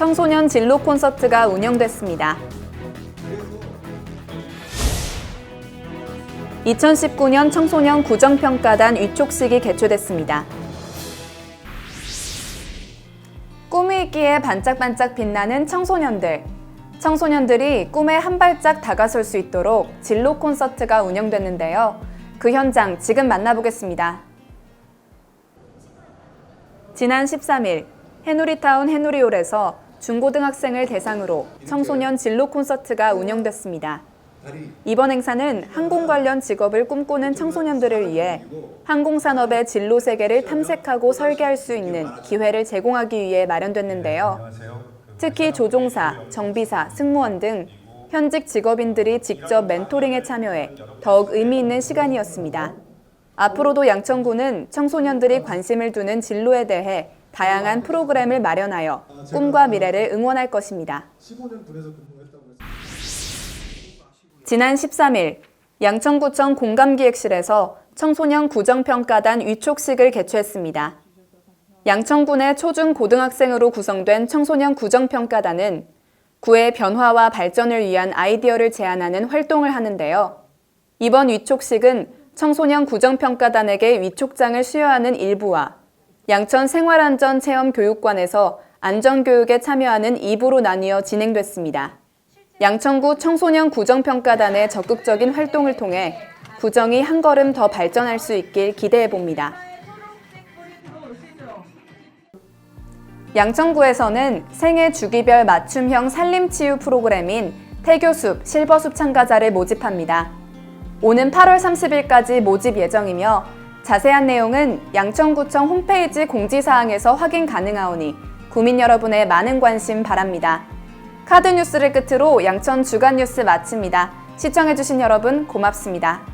청소년 진로 콘서트가 운영됐습니다. 2019년 청소년 구정평가단 위촉식이 개최됐습니다. 꿈이 있기에 반짝반짝 빛나는 청소년들. 청소년들이 꿈에 한 발짝 다가설 수 있도록 진로 콘서트가 운영됐는데요. 그 현장 지금 만나보겠습니다. 지난 13일 해누리타운 해누리홀에서 중고등학생을 대상으로 청소년 진로 콘서트가 운영됐습니다. 이번 행사는 항공 관련 직업을 꿈꾸는 청소년들을 위해 항공산업의 진로 세계를 탐색하고 설계할 수 있는 기회를 제공하기 위해 마련됐는데요. 특히 조종사, 정비사, 승무원 등 현직 직업인들이 직접 멘토링에 참여해 더욱 의미 있는 시간이었습니다. 앞으로도 양천구는 청소년들이 관심을 두는 진로에 대해 다양한 프로그램을 마련하여 꿈과 미래를 응원할 것입니다. 15년 군에서 근무했다고 해서 지난 13일 양천구청 공감기획실에서 청소년 구정평가단 위촉식을 개최했습니다. 양천군의 초중 고등학생으로 구성된 청소년 구정평가단은 구의 변화와 발전을 위한 아이디어를 제안하는 활동을 하는데요. 이번 위촉식은 청소년 구정평가단에게 위촉장을 수여하는 일부와 양천 생활안전체험교육관에서 안전교육에 참여하는 2부로 나뉘어 진행됐습니다. 양천구 청소년 구정평가단의 적극적인 활동을 통해 구정이 한 걸음 더 발전할 수 있길 기대해 봅니다. 양천구에서는 생애 주기별 맞춤형 산림치유 프로그램인 태교숲, 실버숲 참가자를 모집합니다. 오는 8월 30일까지 모집 예정이며 자세한 내용은 양천구청 홈페이지 공지사항에서 확인 가능하오니 구민 여러분의 많은 관심 바랍니다. 카드 뉴스를 끝으로 양천 주간 뉴스 마칩니다. 시청해주신 여러분 고맙습니다.